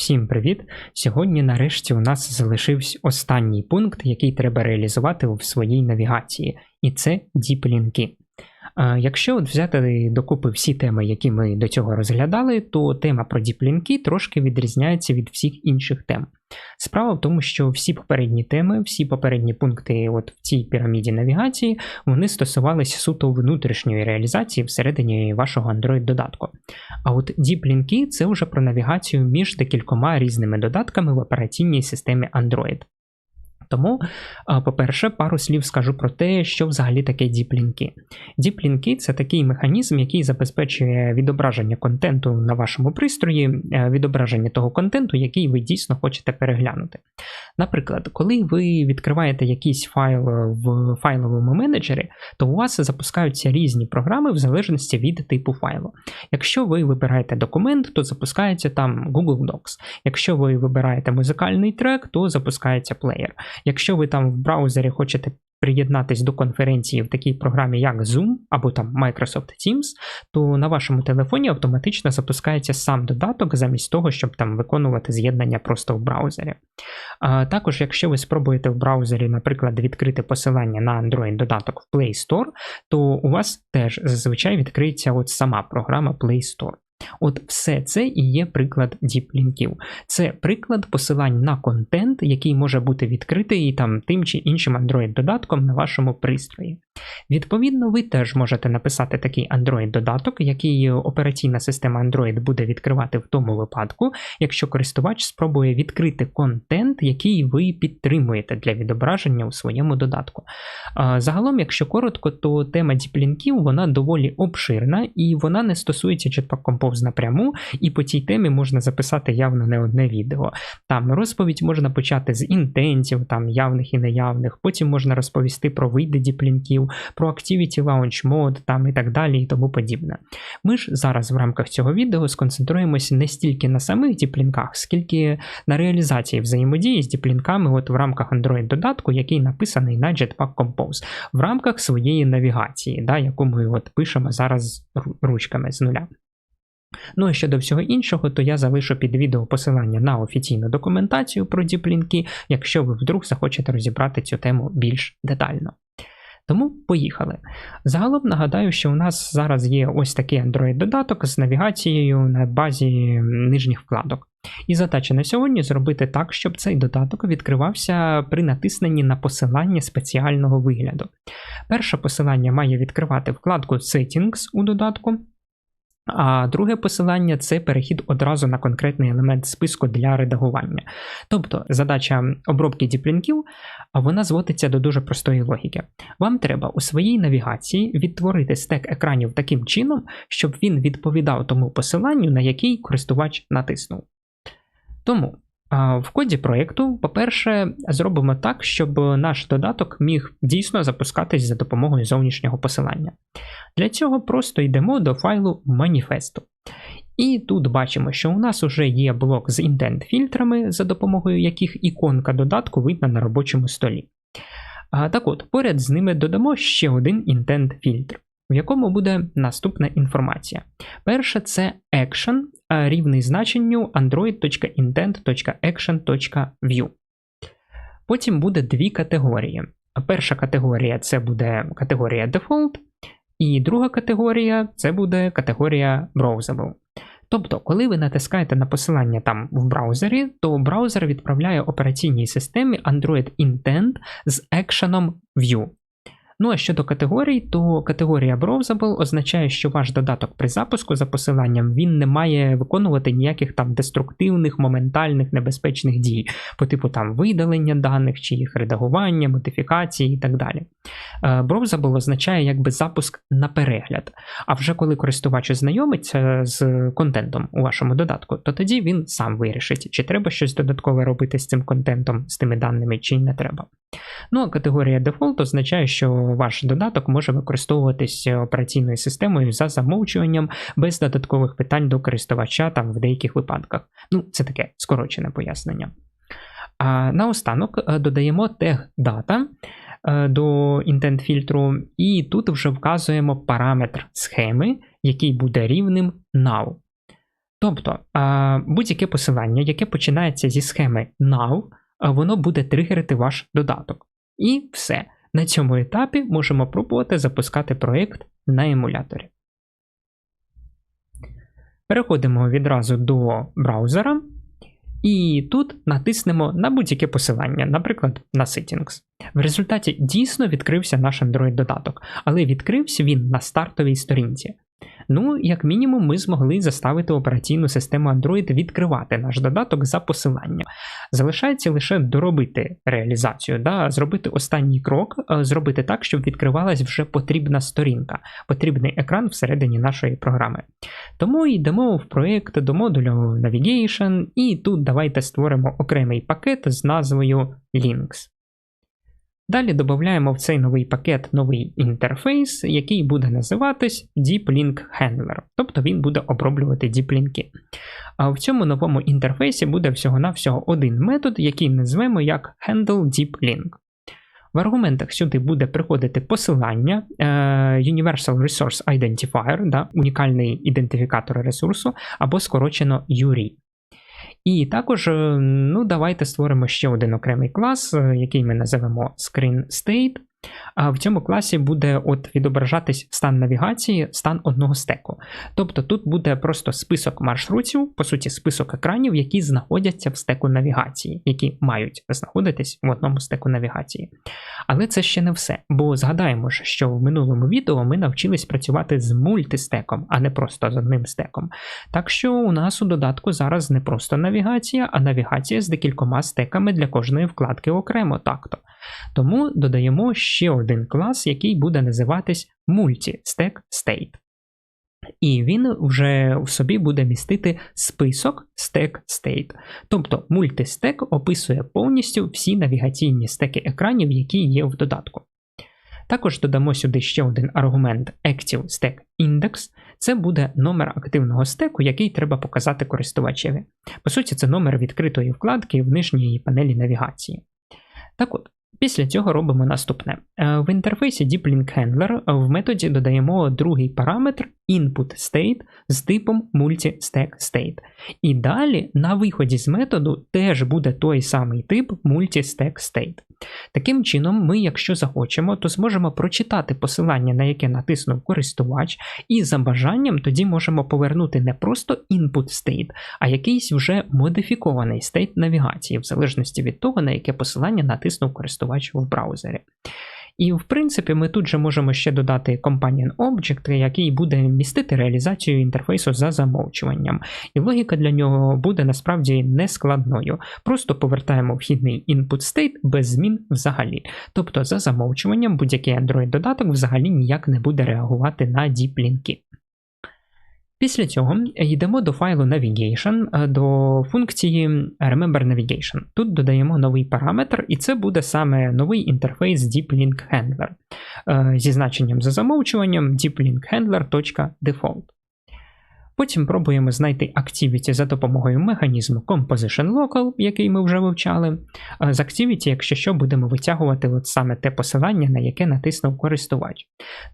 Всім привіт! Сьогодні, нарешті, у нас залишився останній пункт, який треба реалізувати в своїй навігації, і це діплінки. Якщо от взяти докупи всі теми, які ми до цього розглядали, то тема про діплінки трошки відрізняється від всіх інших тем. Справа в тому, що всі попередні теми, всі попередні пункти от в цій піраміді навігації, вони стосувалися суто внутрішньої реалізації всередині вашого Android-додатку. А от діплінки це вже про навігацію між декількома різними додатками в операційній системі Android. Тому, по-перше, пару слів скажу про те, що взагалі таке діплінки. Діплінки це такий механізм, який забезпечує відображення контенту на вашому пристрої, е, відображення того контенту, який ви дійсно хочете переглянути. Наприклад, коли ви відкриваєте якийсь файл в файловому менеджері, то у вас запускаються різні програми в залежності від типу файлу. Якщо ви вибираєте документ, то запускається там Google Docs. Якщо ви вибираєте музикальний трек, то запускається плеєр. Якщо ви там в браузері хочете приєднатись до конференції в такій програмі, як Zoom або там Microsoft Teams, то на вашому телефоні автоматично запускається сам додаток, замість того, щоб там виконувати з'єднання просто в браузері. А Також, якщо ви спробуєте в браузері, наприклад, відкрити посилання на Android-додаток в Play Store, то у вас теж зазвичай відкриється от сама програма Play Store. От все це і є приклад діплінків. Це приклад посилань на контент, який може бути відкритий там тим чи іншим Android-додатком на вашому пристрої. Відповідно, ви теж можете написати такий Android-додаток, який операційна система Android буде відкривати в тому випадку, якщо користувач спробує відкрити контент, який ви підтримуєте для відображення у своєму додатку. Загалом, якщо коротко, то тема діплінків вона доволі обширна і вона не стосується Jetpack Compose напряму, і по цій темі можна записати явно не одне відео. Там розповідь можна почати з інтентів, там явних і неявних, потім можна розповісти про види діплінків, про Activity Launch Mode там і так далі і тому подібне. Ми ж зараз в рамках цього відео сконцентруємося не стільки на самих діплінках, скільки на реалізації взаємодії з діплінками от в рамках Android-додатку, який написаний на Jetpack Compose, в рамках своєї навігації, да, яку ми от пишемо зараз ручками з нуля. Ну а щодо всього іншого, то я залишу під відео посилання на офіційну документацію про діплінки, якщо ви вдруг захочете розібрати цю тему більш детально. Тому поїхали. Загалом нагадаю, що у нас зараз є ось такий Android-додаток з навігацією на базі нижніх вкладок. І задача на сьогодні зробити так, щоб цей додаток відкривався при натисненні на посилання спеціального вигляду. Перше посилання має відкривати вкладку Settings у додатку. А друге посилання це перехід одразу на конкретний елемент списку для редагування. Тобто задача обробки діплінків вона зводиться до дуже простої логіки. Вам треба у своїй навігації відтворити стек екранів таким чином, щоб він відповідав тому посиланню, на який користувач натиснув. Тому в коді проєкту, по-перше, зробимо так, щоб наш додаток міг дійсно запускатись за допомогою зовнішнього посилання. Для цього просто йдемо до файлу маніфесту. І тут бачимо, що у нас вже є блок з інтент-фільтрами, за допомогою яких іконка додатку видна на робочому столі. Так от, поряд з ними додамо ще один інтент-фільтр в якому буде наступна інформація. Перше це action, рівний значенню android.intent.action.view. Потім буде дві категорії. Перша категорія це буде категорія Default, і друга категорія це буде категорія Browsable. Тобто, коли ви натискаєте на посилання там в браузері, то браузер відправляє операційній системі Android Intent з екшеном View. Ну а щодо категорій, то категорія Browsable означає, що ваш додаток при запуску за посиланням він не має виконувати ніяких там деструктивних, моментальних, небезпечних дій, по типу там видалення даних, чи їх редагування, модифікації і так далі. Е, Browsable означає якби запуск на перегляд. А вже коли користувач знайомиться з контентом у вашому додатку, то тоді він сам вирішить, чи треба щось додаткове робити з цим контентом, з тими даними, чи не треба. Ну а категорія Default означає, що ваш додаток може використовуватись операційною системою за замовчуванням без додаткових питань до користувача там в деяких випадках. Ну, це таке скорочене пояснення. А Наостанок е, додаємо тег data е, до intent фільтру, і тут вже вказуємо параметр схеми, який буде рівним now. Тобто будь-яке посилання, яке починається зі схеми now, воно буде тригерити ваш додаток. І все. На цьому етапі можемо пробувати запускати проєкт на емуляторі. Переходимо відразу до браузера. І тут натиснемо на будь-яке посилання, наприклад, на Settings. В результаті дійсно відкрився наш Android-додаток, але відкрився він на стартовій сторінці. Ну, як мінімум, ми змогли заставити операційну систему Android відкривати наш додаток за посиланням. Залишається лише доробити реалізацію, да, зробити останній крок, е, зробити так, щоб відкривалась вже потрібна сторінка, потрібний екран всередині нашої програми. Тому йдемо в проєкт до модулю Navigation, і тут давайте створимо окремий пакет з назвою Links. Далі додаємо в цей новий пакет новий інтерфейс, який буде називатись Deep Link Handler, тобто він буде оброблювати діплінки. А в цьому новому інтерфейсі буде всього-навсього один метод, який назвемо як Handle Deep Link. В аргументах сюди буде приходити посилання е, Universal Resource Identifier, да, унікальний ідентифікатор ресурсу, або скорочено URI. І також, е, ну, давайте створимо ще один окремий клас, е, який ми називемо ScreenState. А в цьому класі буде от відображатись стан навігації, стан одного стеку. Тобто тут буде просто список маршрутів, по суті, список екранів, які знаходяться в стеку навігації, які мають знаходитись в одному стеку навігації. Але це ще не все. Бо згадаємо ж, що в минулому відео ми навчились працювати з мультистеком, а не просто з одним стеком. Так що у нас у додатку зараз не просто навігація, а навігація з декількома стеками для кожної вкладки окремо такто. Тому додаємо ще один клас, який буде називатись Multi-Stack State. І він вже в собі буде містити список Stack State. Тобто мультистек описує повністю всі навігаційні стеки екранів, які є в додатку. Також додамо сюди ще один аргумент Active Stack Index. Це буде номер активного стеку, який треба показати користувачеві. По суті, це номер відкритої вкладки в нижній панелі навігації. Так от, Після цього робимо наступне. Е, в інтерфейсі DeepLink Handler в методі додаємо другий параметр input state з типом multi-stack state. І далі на виході з методу теж буде той самий тип multi-stack state. Таким чином, ми, якщо захочемо, то зможемо прочитати посилання, на яке натиснув користувач, і за бажанням тоді можемо повернути не просто input state, а якийсь вже модифікований стейт навігації, в залежності від того, на яке посилання натиснув користувач в браузері. І, в принципі, ми тут же можемо ще додати Companion Object, який буде містити реалізацію інтерфейсу за замовчуванням. І логіка для нього буде насправді нескладною. Просто повертаємо вхідний input state без змін взагалі. Тобто, за замовчуванням будь-який Android-додаток взагалі ніяк не буде реагувати на діп-лінки. Після цього йдемо до файлу Navigation, е, до функції Remember Navigation. Тут додаємо новий параметр, і це буде саме новий інтерфейс Deep Link Handler е, зі значенням за замовчуванням deeplinkhandler.default. Потім пробуємо знайти Activity за допомогою механізму Composition Local, який ми вже вивчали. З Activity, якщо що, будемо витягувати от саме те посилання, на яке натиснув користувач.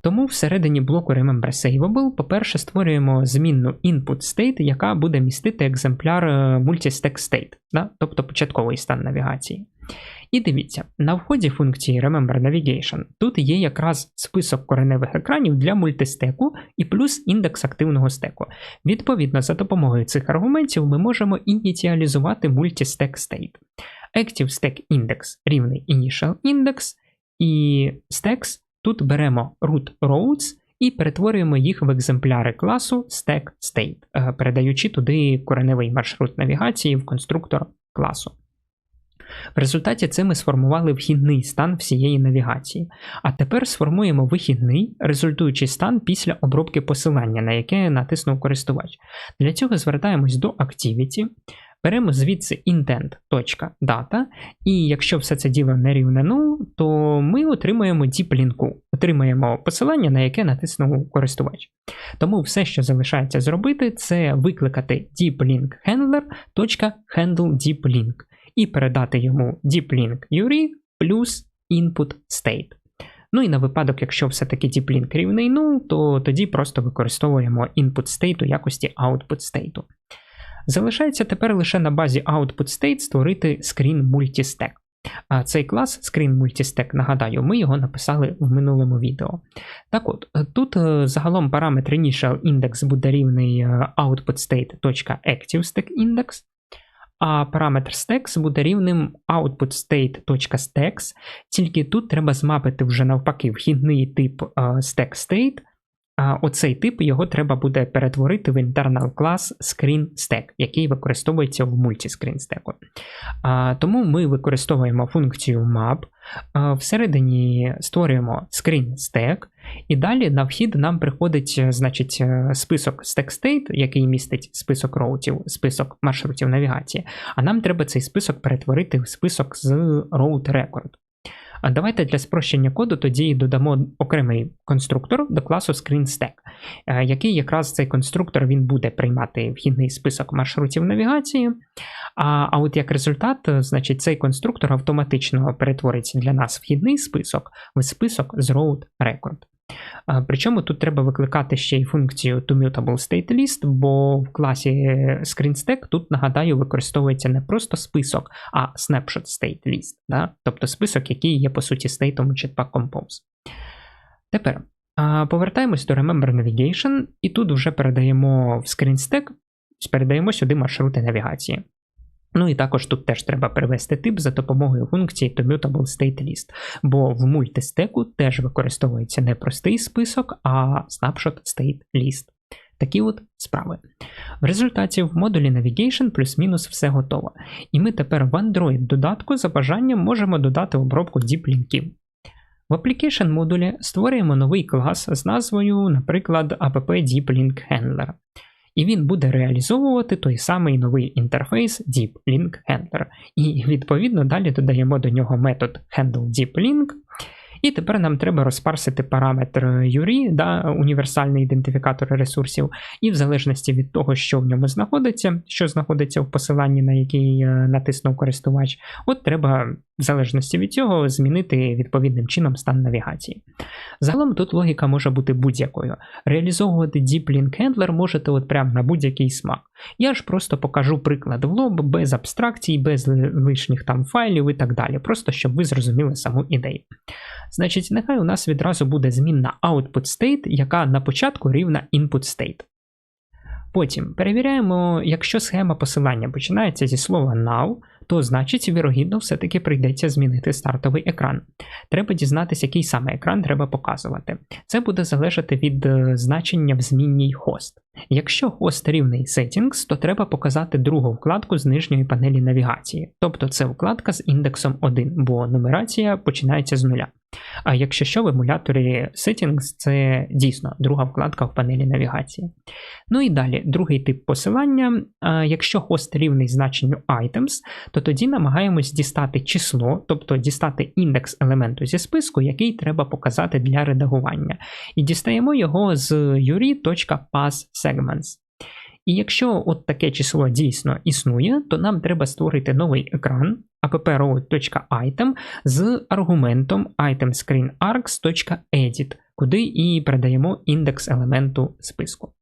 Тому всередині блоку Remember Savable, по-перше, створюємо змінну input state, яка буде містити екземпляр е, multistack state, да? тобто початковий стан навігації. І дивіться, на вході функції Remember Navigation тут є якраз список кореневих екранів для мультистеку і плюс індекс активного стеку. Відповідно, за допомогою цих аргументів ми можемо ініціалізувати multistack state. Active Stack Index рівний Initial Index, і Stacks тут беремо root roads і перетворюємо їх в екземпляри класу Stack State, е, передаючи туди кореневий маршрут навігації в конструктор класу. В результаті це ми сформували вхідний стан всієї навігації. А тепер сформуємо вихідний, результуючий стан після обробки посилання, на яке натиснув користувач. Для цього звертаємось до Activity, беремо звідси intent.data, і якщо все це діло не рівне 0, то ми отримуємо deep отримаємо посилання, на яке натиснув користувач. Тому все, що залишається зробити, це викликати deepLinkHandler.handleDeepLink і передати йому deep link URI плюс input state. Ну і на випадок, якщо все-таки deep рівний 0, то тоді просто використовуємо input state у якості output state. Залишається тепер лише на базі output state створити screen multistack. А цей клас Screen Multistack, нагадаю, ми його написали в минулому відео. Так от, тут е, загалом параметр initial index буде рівний е, outputState.ActiveStackIndex, а параметр stacks буде рівним outputState.stacks, тільки тут треба змапити вже навпаки вхідний тип stack stackState а оцей тип його треба буде перетворити в internal клас ScreenStack, який використовується в мультіскрінстеку. Тому ми використовуємо функцію map, всередині створюємо ScreenStack, і далі на вхід нам приходить значить, список StackState, який містить список роутів, список маршрутів навігації. А нам треба цей список перетворити в список з route record. А давайте для спрощення коду тоді додамо окремий конструктор до класу ScreenStack, е, який якраз цей конструктор він буде приймати вхідний список маршрутів навігації. А а от як результат, значить, цей конструктор автоматично перетвориться для нас вхідний список в список з road record. Причому тут треба викликати ще й функцію toMutableStateList, бо в класі ScreenStack тут, нагадаю, використовується не просто список, а SnapshotStateList, да? тобто список, який є, по суті, стейтом у Jetpack Compose. Тепер повертаємось до Remember Navigation, і тут вже передаємо в ScreenStack, передаємо сюди маршрути навігації. Ну і також тут теж треба перевести тип за допомогою функції toMutableStateList, бо в мультистеку теж використовується не простий список, а snapshot state list. Такі от справи. В результаті в модулі Navigation плюс-мінус все готово. І ми тепер в Android додатку за бажанням можемо додати обробку deep-лінків. В Application модулі створюємо новий клас з назвою, наприклад, app Deep Link Handler і він буде реалізовувати той самий новий інтерфейс DeepLinkHandler. Handler. І відповідно далі додаємо до нього метод handleDeepLink, і тепер нам треба розпарсити параметр URI, да, універсальний ідентифікатор ресурсів, і в залежності від того, що в ньому знаходиться, що знаходиться в посиланні, на який е, натиснув користувач, от треба в залежності від цього змінити відповідним чином стан навігації. Загалом тут логіка може бути будь-якою. Реалізовувати Deep Link Handler можете от прямо на будь-який смак. Я ж просто покажу приклад в лоб, без абстракцій, без лишніх там файлів і так далі, просто щоб ви зрозуміли саму ідею. Значить, нехай у нас відразу буде змінна output state, яка на початку рівна input state. Потім перевіряємо, якщо схема посилання починається зі слова now, то значить, вірогідно, все-таки прийдеться змінити стартовий екран. Треба дізнатися, який саме екран треба показувати. Це буде залежати від е, значення в змінній хост. Якщо хост рівний Settings, то треба показати другу вкладку з нижньої панелі навігації, тобто це вкладка з індексом 1, бо нумерація починається з нуля. А якщо що, в емуляторі Settings це дійсно друга вкладка в панелі навігації. Ну і далі, другий тип посилання. Якщо хост рівний значенню items, то тоді намагаємось дістати число, тобто дістати індекс елементу зі списку, який треба показати для редагування. І дістаємо його з uri.passSegments. І якщо от таке число дійсно існує, то нам треба створити новий екран appRoad.item з аргументом itemScreenArgs.edit, куди і передаємо індекс елементу списку.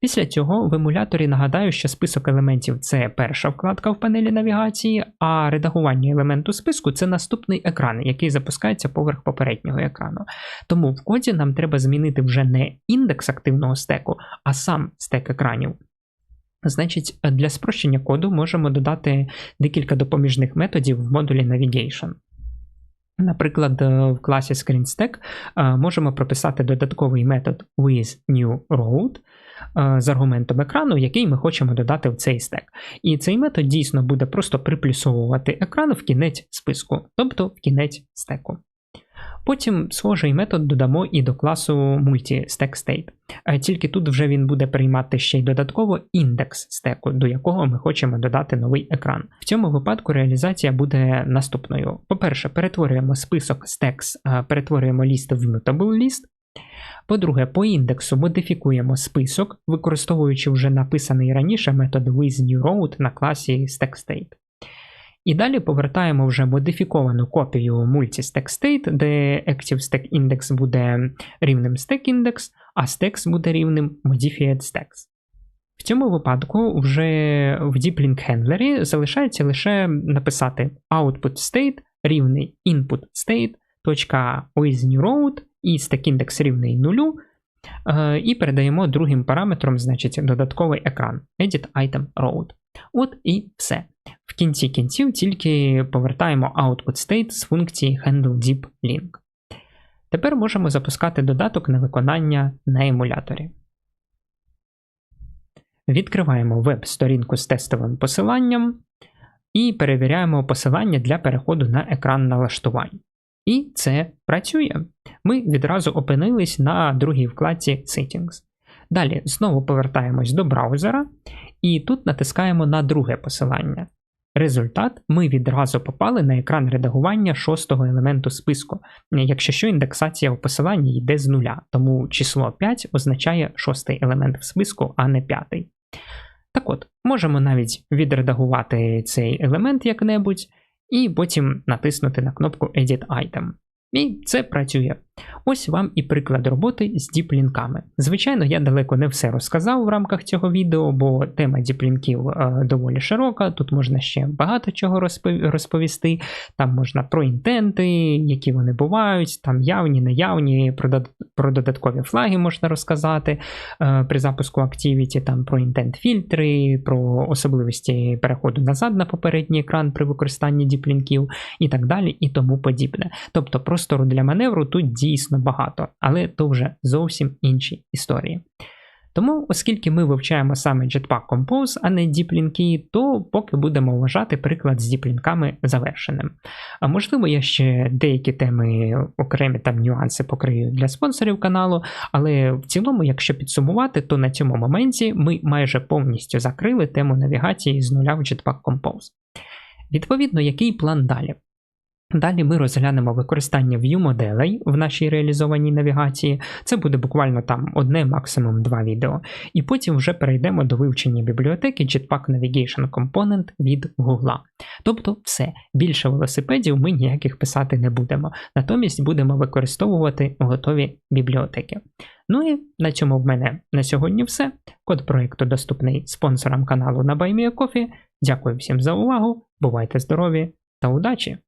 Після цього в емуляторі нагадаю, що список елементів це перша вкладка в панелі навігації, а редагування елементу списку це наступний екран, який запускається поверх попереднього екрану. Тому в коді нам треба змінити вже не індекс активного стеку, а сам стек екранів. Значить, для спрощення коду можемо додати декілька допоміжних методів в модулі Navigation. Наприклад, в класі ScreenStack можемо прописати додатковий метод WithNewRoad з аргументом екрану, який ми хочемо додати в цей стек. І цей метод дійсно буде просто приплюсовувати екран в кінець списку, тобто в кінець стеку. Потім схожий метод додамо і до класу MultiStackState. Тільки тут вже він буде приймати ще й додатково індекс стеку, до якого ми хочемо додати новий екран. В цьому випадку реалізація буде наступною. По-перше, перетворюємо список stacks, перетворюємо ліст в mutable list. По-друге, по індексу модифікуємо список, використовуючи вже написаний раніше метод WithNewRoad на класі StackState. І далі повертаємо вже модифіковану копію multi-stack state, де active stack index буде рівним stack index, а stacks буде рівним modified. В цьому випадку вже в Deep Link Handler залишається лише написати output state рівний input state, точка road і stack-index рівний нулю, е, і передаємо другим параметром, значить, додатковий екран edit item road. От і все. В кінці кінців тільки повертаємо output state з функції handle deep link. Тепер можемо запускати додаток на виконання на емуляторі. Відкриваємо веб-сторінку з тестовим посиланням і перевіряємо посилання для переходу на екран налаштувань. І це працює. Ми відразу опинились на другій вкладці Settings. Далі знову повертаємось до браузера і тут натискаємо на друге посилання. Результат ми відразу попали на екран редагування шостого елементу списку, якщо що індексація у посиланні йде з нуля, тому число 5 означає шостий елемент в списку, а не п'ятий. Так от, можемо навіть відредагувати цей елемент як-небудь, і потім натиснути на кнопку Edit Item. І це працює. Ось вам і приклад роботи з діплінками. Звичайно, я далеко не все розказав в рамках цього відео, бо тема діплінків е, доволі широка, тут можна ще багато чого розповісти. Там можна про інтенти, які вони бувають, там явні, неявні, про, додаткові флаги можна розказати е, при запуску Activity, там про інтент-фільтри, про особливості переходу назад на попередній екран при використанні діплінків і так далі, і тому подібне. Тобто простору для маневру тут дійсно багато, але то вже зовсім інші історії. Тому, оскільки ми вивчаємо саме Jetpack Compose, а не діплінки, то поки будемо вважати приклад з діплінками завершеним. А можливо, я ще деякі теми, окремі там нюанси покрию для спонсорів каналу, але в цілому, якщо підсумувати, то на цьому моменті ми майже повністю закрили тему навігації з нуля в Jetpack Compose. Відповідно, який план далі? Далі ми розглянемо використання view-моделей в нашій реалізованій навігації. Це буде буквально там одне, максимум два відео. І потім вже перейдемо до вивчення бібліотеки Jetpack Navigation Component від Google. Тобто, все, більше велосипедів ми ніяких писати не будемо. Натомість будемо використовувати готові бібліотеки. Ну і на цьому в мене на сьогодні все. Код проєкту доступний спонсорам каналу на BuyMeACoffee. Дякую всім за увагу, бувайте здорові та удачі!